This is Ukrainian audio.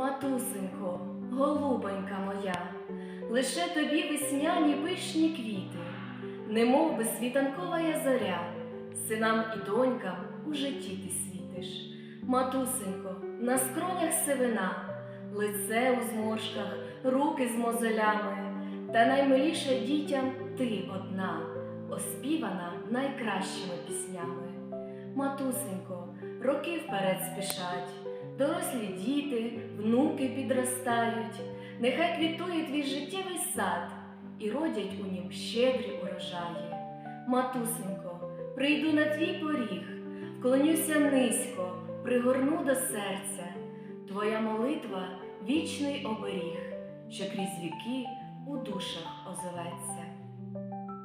Матусенько, голубонька моя, лише тобі весняні пишні квіти, немов би світанкова я зоря, синам і донькам у житті ти світиш. Матусенько, на скронях сивина, лице у зморшках, руки з мозолями, та наймиліша дітям ти одна, оспівана найкращими піснями. Матусенько, роки вперед спішать, дорослі діти, внуки підростають, нехай квітує твій життєвий сад і родять у нім щедрі урожаї. Матусенько, прийду на твій поріг, вклонюся низько, пригорну до серця. Твоя молитва вічний оберіг, що крізь віки у душах озоветься.